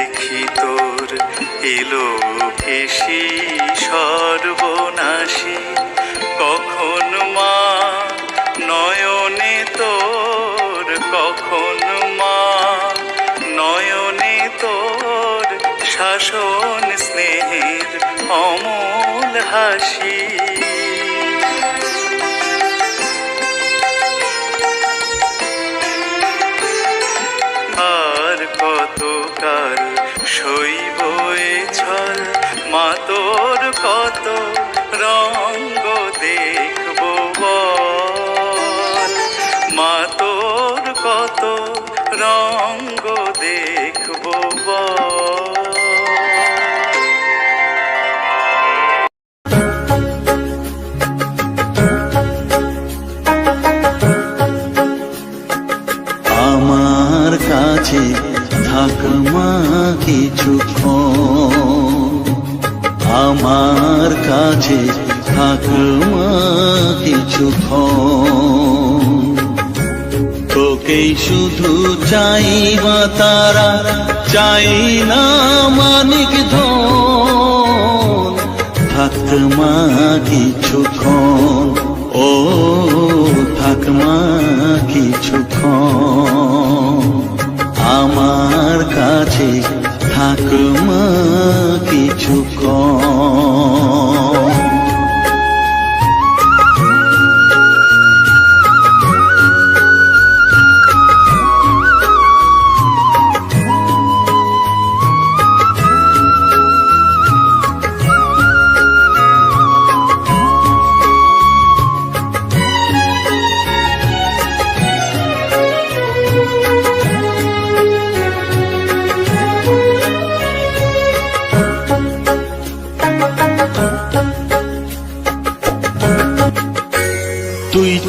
দেখি তোর এলো ভেসি সর্বনাশী। কখন মা নয়নে তোর, কখন মা নয়নে তোর শাসন স্নেহের অমল হাসি। এ ছল মা তোর কত রঙ্গ দেখব বল। মা তোর কত রঙ্গ দেখব আমার কাছে থাক কিছুক্ষণ তোকেই শুধু চাই মা তারা, চাই না মানিক ধন। থাক মা কিছুক্ষণ ও থাক মা কিছুক্ষণ আমার কাছে থাক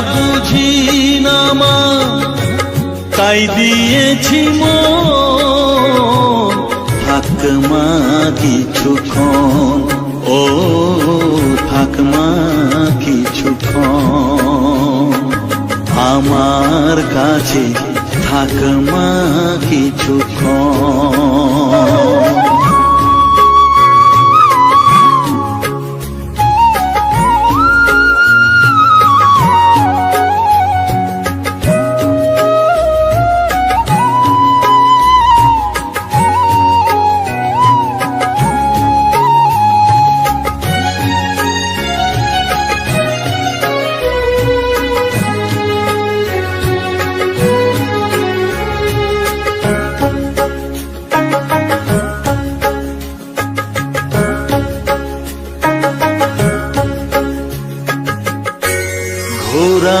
বুঝি না মা, তাই দিয়েছি মন, থাক মা কিছুক্ষণ, ও থাক মা কিছুক্ষণ। আমার কাছে থাক মা কিছুক্ষণ।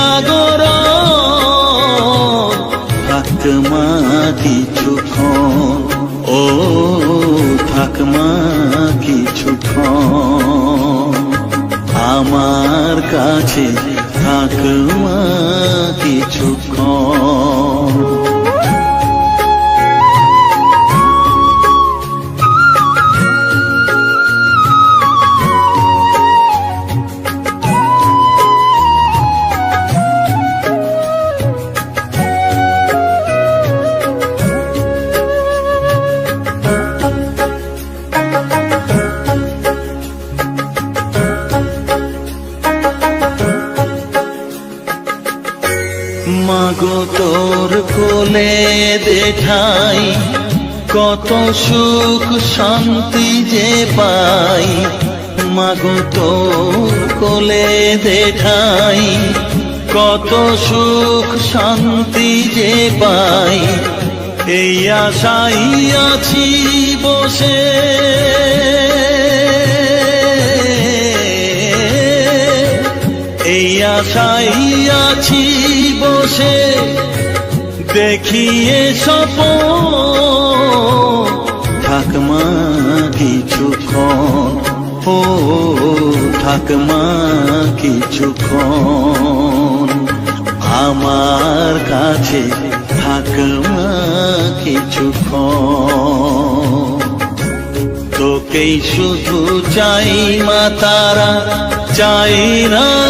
জাগর থাক মা কিছুক্ষণ ও থাক মা কিছুক্ষণ আমার কাছে থাকমা কিছুক্ষণ কোলে দেখাই, কত সুখ শান্তি যে পাই। মাগো তোর কোলে দেখাই, কত সুখ শান্তি যে পাই। এই আশাই আছি বসে। এই আশাই আছি বসে। দেখিয়ে সপ থাকমা কিছুক্ষণ ও থাকমা কিছুক্ষণ আমার কাছে ঠাকমা কিছুক্ষণ তোকেই শুধু চাই মা তারা, চাই না